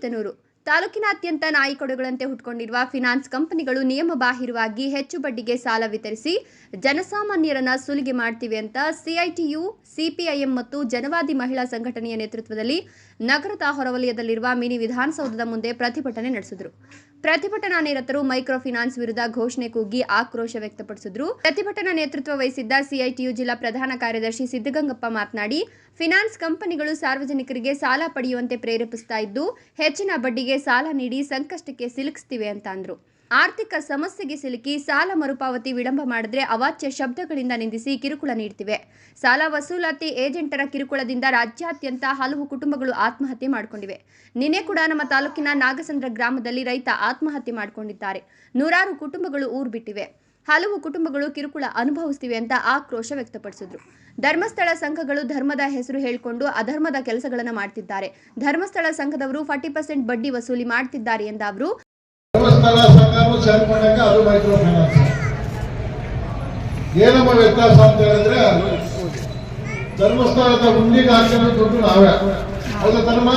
ಅಚ್ಯುತನೂರು ತಾಲೂಕಿನಾದ್ಯಂತ ನಾಯಿಕೊಡೆಗಳಂತೆ ಹುಟ್ಕೊಂಡಿರುವ ಫಿನಾನ್ಸ್ ಕಂಪನಿಗಳು ನಿಯಮಬಾಹಿರವಾಗಿ ಹೆಚ್ಚು ಬಡ್ಡಿಗೆ ಸಾಲ ವಿತರಿಸಿ ಜನಸಾಮಾನ್ಯರನ್ನ ಸುಲಿಗೆ ಮಾಡ್ತಿವೆ ಅಂತ ಸಿಐಟಿಯು, ಸಿಪಿಐಎಂ ಮತ್ತು ಜನವಾದಿ ಮಹಿಳಾ ಸಂಘಟನೆಯ ನೇತೃತ್ವದಲ್ಲಿ ನಗರದ ಹೊರವಲಯದಲ್ಲಿರುವ ಮಿನಿ ವಿಧಾನಸೌಧದ ಮುಂದೆ ಪ್ರತಿಭಟನೆ ನಡೆಸಿದರು. ಪ್ರತಿಭಟನಾ ನಿರತರು ಮೈಕ್ರೋ ಫಿನಾನ್ಸ್ ವಿರುದ್ಧ ಘೋಷಣೆ ಕೂಗಿ ಆಕ್ರೋಶ ವ್ಯಕ್ತಪಡಿಸಿದ್ರು. ಪ್ರತಿಭಟನಾ ನೇತೃತ್ವ ವಹಿಸಿದ್ದ ಸಿಐಟಿಯು ಜಿಲ್ಲಾ ಪ್ರಧಾನ ಕಾರ್ಯದರ್ಶಿ ಸಿದ್ದಗಂಗಪ್ಪ ಮಾತನಾಡಿ, ಫಿನಾನ್ಸ್ ಕಂಪನಿಗಳು ಸಾರ್ವಜನಿಕರಿಗೆ ಸಾಲ ಪಡೆಯುವಂತೆ ಪ್ರೇರೇಪಿಸ್ತಾ ಇದ್ದು, ಹೆಚ್ಚಿನ ಬಡ್ಡಿಗೆ ಸಾಲ ನೀಡಿ ಸಂಕಷ್ಟಕ್ಕೆ ಸಿಲುಕಿಸ್ತಿವೆ ಅಂತ ಅಂದ್ರು. ಆರ್ಥಿಕ ಸಮಸ್ಯೆಗೆ ಸಿಲುಕಿ ಸಾಲ ಮರುಪಾವತಿ ವಿಳಂಬ ಮಾಡಿದ್ರೆ ಅವಾಚ್ಯ ಶಬ್ದಗಳಿಂದ ನಿಂದಿಸಿ ಕಿರುಕುಳ ನೀಡ್ತಿವೆ. ಸಾಲ ವಸೂಲಾತಿ ಏಜೆಂಟರ ಕಿರುಕುಳದಿಂದ ರಾಜ್ಯಾದ್ಯಂತ ಹಲವು ಕುಟುಂಬಗಳು ಆತ್ಮಹತ್ಯೆ ಮಾಡಿಕೊಂಡಿವೆ. ನಿನ್ನೆ ಕೂಡ ನಮ್ಮ ತಾಲೂಕಿನ ನಾಗಸಂದ್ರ ಗ್ರಾಮದಲ್ಲಿ ರೈತ ಆತ್ಮಹತ್ಯೆ ಮಾಡಿಕೊಂಡಿದ್ದಾರೆ. ನೂರಾರು ಕುಟುಂಬಗಳು ಊರು ಬಿಟ್ಟಿವೆ. ಹಲವು ಕುಟುಂಬಗಳು ಕಿರುಕುಳ ಅನುಭವಿಸ್ತಿವೆ ಅಂತ ಆಕ್ರೋಶ ವ್ಯಕ್ತಪಡಿಸಿದ್ರು. ಧರ್ಮಸ್ಥಳ ಸಂಘಗಳು ಧರ್ಮದ ಹೆಸರು ಹೇಳಿಕೊಂಡು ಅಧರ್ಮದ ಕೆಲಸಗಳನ್ನು ಮಾಡ್ತಿದ್ದಾರೆ. ಧರ್ಮಸ್ಥಳ ಸಂಘದವರು ಫಾರ್ಟಿ ಪರ್ಸೆಂಟ್ ಬಡ್ಡಿ ವಸೂಲಿ ಮಾಡ್ತಿದ್ದಾರೆ ಎಂದ ಅವರು ಧರ್ಮಸ್ಥಳ ಸಂಘನೂ ಸೇರ್ಕೊಂಡಾಗ ಅದು ಮೈಕ್ರೋ ಫೈನಾನ್ಸ್. ಏನಮ್ಮ ವ್ಯತ್ಯಾಸ ಅಂತ ಹೇಳಿದ್ರೆ, ಧರ್ಮಸ್ಥಳದ ಹುಂಡಿಗೆ ಹಾಕಿರೋ ದುಡ್ಡು ನಾವೇ. ಹೌದಾ ಧರ್ಮ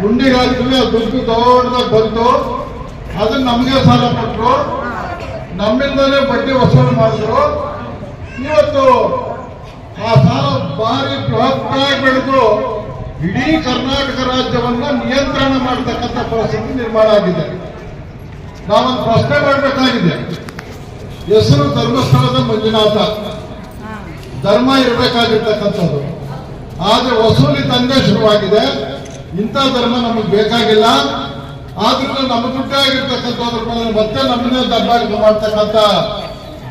ಹುಂಡಿಗೆ ಹಾಕಿದ್ವಿ ಆ ದುಡ್ಡು ದೊಡ್ಡದಾಗ ಬಂತು ಅದನ್ನ ನಮಗೆ ಸಾಲ ಕೊಟ್ಟರು ನಮ್ಮಿಂದಲೇ ಬಡ್ಡಿ ವಸೂಲು ಮಾಡಿದ್ರು. ಇವತ್ತು ಆ ಸಾಲ ಭಾರಿ ಬೃಹತ್ತಾಗಿ ಬೆಳೆದು ಇಡೀ ಕರ್ನಾಟಕ ರಾಜ್ಯವನ್ನ ನಿಯಂತ್ರಣ ಮಾಡತಕ್ಕಂಥ ಪರಿಸ್ಥಿತಿ ನಿರ್ಮಾಣ ಆಗಿದೆ. ನಾವೊಂದು ಪ್ರಶ್ನೆ ಮಾಡಬೇಕಾಗಿದೆ. ಹೆಸರು ಧರ್ಮಸ್ಥಳದ ಮಂಜುನಾಥ. ಧರ್ಮ ಇರಬೇಕಾಗಿರ್ತಕ್ಕಂಥದ್ದು. ಆದ್ರೆ ವಸೂಲಿ ತಂದೆ ಶುರುವಾಗಿದೆ. ಇಂಥ ಧರ್ಮ ನಮಗೆ ಬೇಕಾಗಿಲ್ಲ. ಆದ್ರೂ ನಮ್ಮ ದುಡ್ಡಾಗಿರ್ತಕ್ಕಂಥದ್ರ ಮೇಲೆ ಮತ್ತೆ ನಮ್ಮನ್ನೇ ದಬ್ಬಾಳಿಕೆ ಮಾಡ್ತಕ್ಕಂಥ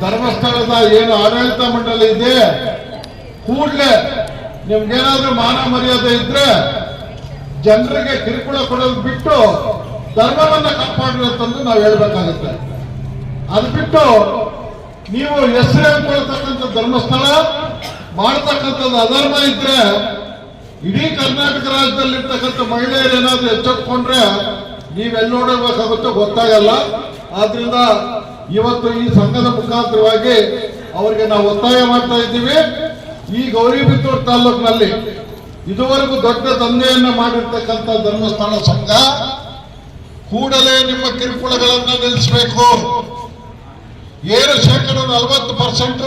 ಧರ್ಮಸ್ಥಳದ ಏನು ಆಡಳಿತ ಮಂಡಳಿ ಇದೆ ಕೂಡ್ಲೆ ನಿಮ್ಗೇನಾದ್ರೂ ಮಾನ ಮರ್ಯಾದೆ ಇದ್ರೆ ಜನರಿಗೆ ಕಿರುಕುಳ ಕೊಡೋದು ಬಿಟ್ಟು ಧರ್ಮವನ್ನ ಕಾಪಾಡಿರುತ್ತಂದು ನಾವು ಹೇಳ್ಬೇಕಾಗುತ್ತೆ. ಅದು ಬಿಟ್ಟು ನೀವು ಹೆಸರು ಹೇಳ್ಕೊಳ್ತಕ್ಕಂಥ ಧರ್ಮಸ್ಥಳ, ಮಾಡ್ತಕ್ಕಂಥದ್ದು ಅಧರ್ಮ ಇದ್ರೆ, ಇಡೀ ಕರ್ನಾಟಕ ರಾಜ್ಯದಲ್ಲಿರ್ತಕ್ಕಂಥ ಮಹಿಳೆಯರು ಏನಾದ್ರು ಎಚ್ಚೆತ್ಕೊಂಡ್ರೆ ನೀವೆಲ್ಲಿ ನೋಡಬೇಕಾಗುತ್ತೋ ಗೊತ್ತಾಗಲ್ಲ. ಆದ್ರಿಂದ ಇವತ್ತು ಈ ಸಂಘದ ಮುಖಾಂತರವಾಗಿ ಅವರಿಗೆ ನಾವು ಒತ್ತಾಯ ಮಾಡ್ತಾ ಇದ್ದೀವಿ. ಈ ಗೌರಿಬಿದೂರು ತಾಲೂಕಿನಲ್ಲಿ ಇದುವರೆಗೂ ದೊಡ್ಡ ದಂಧೆಯನ್ನು ಮಾಡಿರ್ತಕ್ಕಂಥ ಧರ್ಮಸ್ಥಳ ಸಂಘ ಕೂಡಲೇ ನಿಮ್ಮ ಕಿರುಕುಳಗಳನ್ನು ನಿಲ್ಲಿಸಬೇಕು. ಏನು ಶೇಕಡ ನಲವತ್ತು ಪರ್ಸೆಂಟ್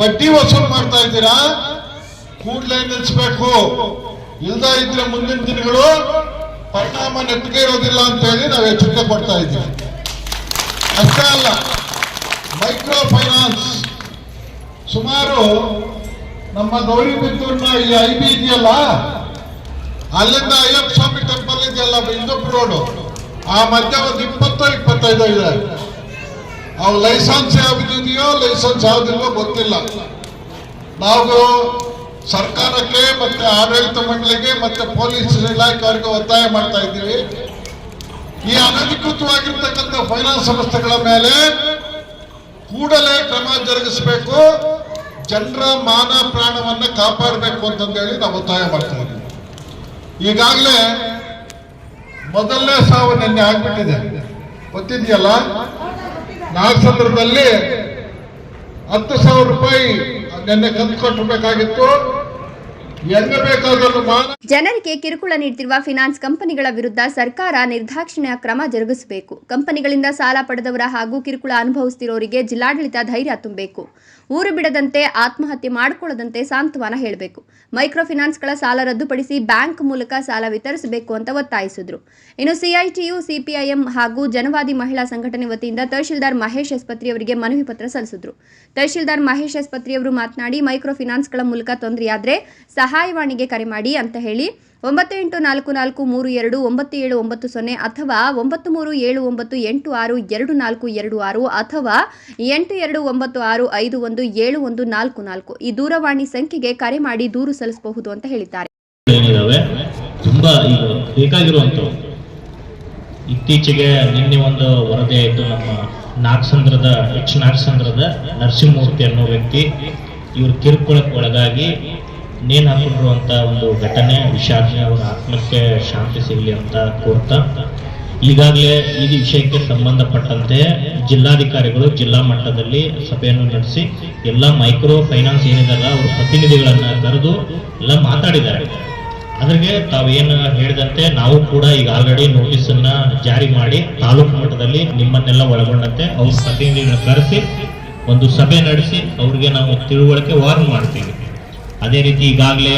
ಬಡ್ಡಿ ವಸೂಲು ಮಾಡ್ತಾ ಇದ್ದೀರಾ? ಕೂಡಲೇ ನಿಲ್ಲಿಸಬೇಕು. ಇಲ್ದ ಇದ್ರೆ ಮುಂದಿನ ದಿನಗಳು ಪರಿಣಾಮ ನೆಟ್ಟಿಗೆ ಇರೋದಿಲ್ಲ ಅಂತ ಹೇಳಿ ನಾವು ಎಚ್ಚರಿಕೆ ಕೊಡ್ತಾ ಇದ್ದೀವಿ. ಅಷ್ಟೇ ಅಲ್ಲ ಮೈಕ್ರೋ ಫೈನಾನ್ಸ್ ಸುಮಾರು ನಮ್ಮ ಗೌರಿಬಿದೂರಿನ ಈ ಐ ಬಿ ಇದೆಯಲ್ಲ, ಅಲ್ಲಿಂದ ಅಯ್ಯಪ್ಪ ಸ್ವಾಮಿ ಇದೆಯಲ್ಲ ಇಂದೂಪುರ ರೋಡು ಆ ಮಧ್ಯ ಒಂದು ಇಪ್ಪತ್ತು, ಇಪ್ಪತ್ತೈದು ಇದೆ. ಅವು ಲೈಸೆನ್ಸ್ ಯಾವ್ದಿದೆಯೋ, ಲೈಸೆನ್ಸ್ ಯಾವ್ದಿಲ್ವೋ ಗೊತ್ತಿಲ್ಲ. ನಾವು ಸರ್ಕಾರಕ್ಕೆ ಮತ್ತೆ ಆಡಳಿತ ಮಂಡಳಿಗೆ ಮತ್ತೆ ಪೊಲೀಸ್ ಇಲಾಖೆಯವರಿಗೆ ಒತ್ತಾಯ ಮಾಡ್ತಾ ಇದ್ದೀವಿ. ಈ ಅನಧಿಕೃತವಾಗಿರ್ತಕ್ಕಂಥ ಫೈನಾನ್ಸ್ ಸಂಸ್ಥೆಗಳ ಮೇಲೆ ಕೂಡಲೇ ಕ್ರಮ ಜರುಗಿಸಬೇಕು. ಜನರ ಮಾನ ಪ್ರಾಣವನ್ನು ಕಾಪಾಡಬೇಕು ಅಂತಂದೇಳಿ ನಾವು ಒತ್ತಾಯ ಮಾಡ್ತಾ ಇದ್ದೀವಿ. ಈಗಾಗಲೇ ಮೊದಲನೇ ಸಾವು ನಿನ್ನೆ ಆಗ್ಬಿಟ್ಟಿದೆ. ಗೊತ್ತಿದೆಯಲ್ಲ? ಸಂದರ್ಭದಲ್ಲಿ ಹತ್ತು ಸಾವಿರ ರೂಪಾಯಿ ನಿನ್ನೆ ಕಂತು ಕಟ್ಟಬೇಕಾಗಿತ್ತು ಜನರಿಗೆ ಕಿರುಕುಳ ನೀಡುತ್ತಿರುವ ಫಿನಾನ್ಸ್ ಕಂಪನಿಗಳ ವಿರುದ್ಧ ಸರ್ಕಾರ ನಿರ್ದಾಕ್ಷಿಣ್ಯ ಕ್ರಮ ಜರುಗಿಸಬೇಕು. ಕಂಪನಿಗಳಿಂದ ಸಾಲ ಪಡೆದವರ ಹಾಗೂ ಕಿರುಕುಳ ಅನುಭವಿಸುತ್ತಿರೋರಿಗೆ ಜಿಲ್ಲಾಡಳಿತ ಧೈರ್ಯ ತುಂಬಬೇಕು. ಊರು ಬಿಡದಂತೆ ಆತ್ಮಹತ್ಯೆ ಮಾಡಿಕೊಳ್ಳದಂತೆ ಸಾಂತ್ವನ ಹೇಳಬೇಕು. ಮೈಕ್ರೋ ಫಿನಾನ್ಸ್ಗಳ ಸಾಲ ರದ್ದುಪಡಿಸಿ ಬ್ಯಾಂಕ್ ಮೂಲಕ ಸಾಲ ವಿತರಿಸಬೇಕು ಅಂತ ಒತ್ತಾಯಿಸಿದ್ರು. ಇನ್ನು ಸಿಐಟಿಯು ಸಿಪಿಐಎಂ ಹಾಗೂ ಜನವಾದಿ ಮಹಿಳಾ ಸಂಘಟನೆ ವತಿಯಿಂದ ತಹಶೀಲ್ದಾರ್ ಮಹೇಶ್ ಎಸ್ಪತ್ರಿ ಅವರಿಗೆ ಮನವಿ ಪತ್ರ ಸಲ್ಲಿಸಿದ್ರು. ತಹಶೀಲ್ದಾರ್ ಮಹೇಶ್ ಆಸ್ಪತ್ರೆಯವರು ಮಾತನಾಡಿ ಮೈಕ್ರೋ ಫಿನಾನ್ಸ್ಗಳ ಮೂಲಕ ತೊಂದರೆಯಾದ್ರೆ ಸಹಾಯವಾಣಿಗೆ ಕರೆ ಮಾಡಿ ಅಂತ ಹೇಳಿ ಒಂಬತ್ತು ಎಂಟು ನಾಲ್ಕು ನಾಲ್ಕು ಮೂರು ಎರಡು ಒಂಬತ್ತು ಏಳು ಒಂಬತ್ತು ಸೊನ್ನೆ ಅಥವಾ ಒಂಬತ್ತು ಮೂರು ಏಳು ಒಂಬತ್ತು ಎಂಟು ಆರು ಎರಡು ನಾಲ್ಕು ಎರಡು ಆರು ಅಥವಾ ಎಂಟು ಎರಡು ಒಂಬತ್ತು ಆರು ಐದು ಒಂದು ಏಳು ಒಂದು ನಾಲ್ಕು ನಾಲ್ಕು ಈ ದೂರವಾಣಿ ಸಂಖ್ಯೆಗೆ ಕರೆ ಮಾಡಿ ದೂರು ಸಲ್ಲಿಸಬಹುದು ಅಂತ ಹೇಳಿದ್ದಾರೆ. ಇತ್ತೀಚೆಗೆ ನಿನ್ನೆ ಒಂದು ವರದಿ ಆಯಿತು ನಮ್ಮ ನಾಗಸಂದ್ರದ, ಎಚ್ ನಾಗಸಂದ್ರದ ನರಸಿಂಹಮೂರ್ತಿ ಅನ್ನೋ ವ್ಯಕ್ತಿ ಇವರು ಕಿರುಕುಳಕ್ಕೆ ಒಳಗಾಗಿ ನೇಣು ಅಂತ ಒಂದು ಘಟನೆ, ವಿಷಾದನೆ, ಅವರ ಆತ್ಮಕ್ಕೆ ಶಾಂತಿ ಸಿಗಲಿ ಅಂತ ಕೋರ್ತಾ. ಈಗಾಗಲೇ ಈ ವಿಷಯಕ್ಕೆ ಸಂಬಂಧಪಟ್ಟಂತೆ ಜಿಲ್ಲಾಧಿಕಾರಿಗಳು ಜಿಲ್ಲಾ ಮಟ್ಟದಲ್ಲಿ ಸಭೆಯನ್ನು ನಡೆಸಿ, ಎಲ್ಲ ಮೈಕ್ರೋ ಫೈನಾನ್ಸ್ ಏನಿದಾರ ಅವ್ರ ಪ್ರತಿನಿಧಿಗಳನ್ನ ಕರೆದು ಎಲ್ಲ ಮಾತಾಡಿದ್ದಾರೆ. ಅದ್ರಿಗೆ ತಾವೇನು ಹೇಳಿದಂತೆ ನಾವು ಕೂಡ ಈಗ ಆಲ್ರೆಡಿ ನೋಟಿಸ್ ಅನ್ನ ಜಾರಿ ಮಾಡಿ ತಾಲೂಕು ಮಟ್ಟದಲ್ಲಿ ನಿಮ್ಮನ್ನೆಲ್ಲ ಒಳಗೊಂಡಂತೆ ಅವ್ರ ಪ್ರತಿನಿಧಿಗಳನ್ನ ಕರೆಸಿ, ಒಂದು ಸಭೆ ನಡೆಸಿ, ಅವ್ರಿಗೆ ನಾವು ತಿಳುವಳಿಕೆ ವಾರ್ನ್ ಮಾಡ್ತೀವಿ. ಅದೇ ರೀತಿ ಈಗಾಗಲೇ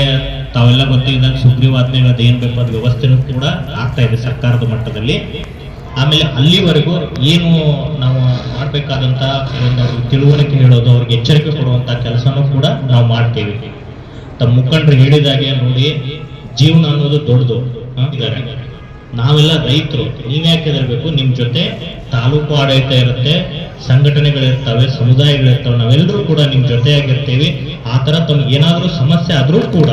ತಾವೆಲ್ಲ ಗೊತ್ತಿದ್ದಂಗೆ ಸುಗ್ರೀವಾಜ್ಞೆಗಳದ್ದು ಏನ್ ಬೇಕು ಅದು ವ್ಯವಸ್ಥೆನೂ ಕೂಡ ಆಗ್ತಾ ಇದೆ ಸರ್ಕಾರದ ಮಟ್ಟದಲ್ಲಿ. ಆಮೇಲೆ ಅಲ್ಲಿವರೆಗೂ ಏನು ನಾವು ಮಾಡ್ಬೇಕಾದಂತ ಒಂದು ತಿಳುವಳಿಕೆ ಹೇಳೋದು, ಅವ್ರಿಗೆ ಎಚ್ಚರಿಕೆ ಕೊಡುವಂತ ಕೆಲಸನೂ ಕೂಡ ನಾವು ಮಾಡ್ತೀವಿ. ತಮ್ಮ ಮುಖಂಡರು ಹೇಳಿದಾಗೆ ನೋಡಿ, ಜೀವನ ಅನ್ನೋದು ದೊಡ್ಡದು ಇದ್ದಾರೆ. ನಾವೆಲ್ಲ ರೈತರು ನೀವ್ಯಾಕೆ ಇರಬೇಕು ನಿಮ್ ಜೊತೆ ತಾಲೂಕು ಆಡಳಿತ ಇರುತ್ತೆ, ಸಂಘಟನೆಗಳಿರ್ತವೆ, ಸಮುದಾಯಗಳಿರ್ತವೆ, ನಾವೆಲ್ಲರೂ ಕೂಡ ನಿಮ್ ಜೊತೆಯಾಗಿರ್ತೀವಿ. ಆ ತರ ತಮ್ಗೆ ಏನಾದ್ರೂ ಸಮಸ್ಯೆ ಆದರೂ ಕೂಡ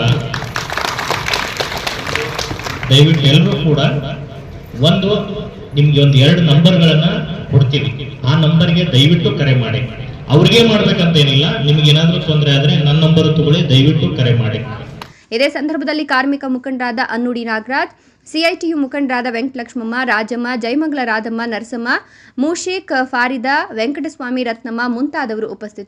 ದಯವಿಟ್ಟು ಎಲ್ಲರೂ ಕೂಡ ಒಂದು ನಿಮ್ಗೆ ಒಂದು ಎರಡು ನಂಬರ್ಗಳನ್ನ ಕೊಡ್ತೀವಿ ಆ ನಂಬರ್ಗೆ ದಯವಿಟ್ಟು ಕರೆ ಮಾಡಿ. ಅವ್ರಿಗೆ ಮಾಡ್ಬೇಕಂತ ಏನಿಲ್ಲ ನಿಮ್ಗೆ ಏನಾದ್ರೂ ತೊಂದರೆ ಆದ್ರೆ ನನ್ನ ನಂಬರ್ ತಗೊಳ್ಳಿ, ದಯವಿಟ್ಟು ಕರೆ ಮಾಡಿ. ಇದೇ ಸಂದರ್ಭದಲ್ಲಿ ಕಾರ್ಮಿಕ ಮುಖಂಡರಾದ ಅನ್ನುಡಿ ನಾಗರಾಜ್, ಸಿಐಟಿಯು ಮುಖಂಡರಾದ ವೆಂಕಟಲಕ್ಷ್ಮಮ್ಮ, ರಾಜಮ್ಮ, ಜಯಮಂಗಲ ರಾಧಮ್ಮ, ನರಸಮ್ಮ ಮೂಶೇಕ್ ಫಾರಿದಾ, ವೆಂಕಟಸ್ವಾಮಿ ರತ್ನಮ್ಮ ಮುಂತಾದವರು ಉಪಸ್ಥಿತರಿದ್ದರು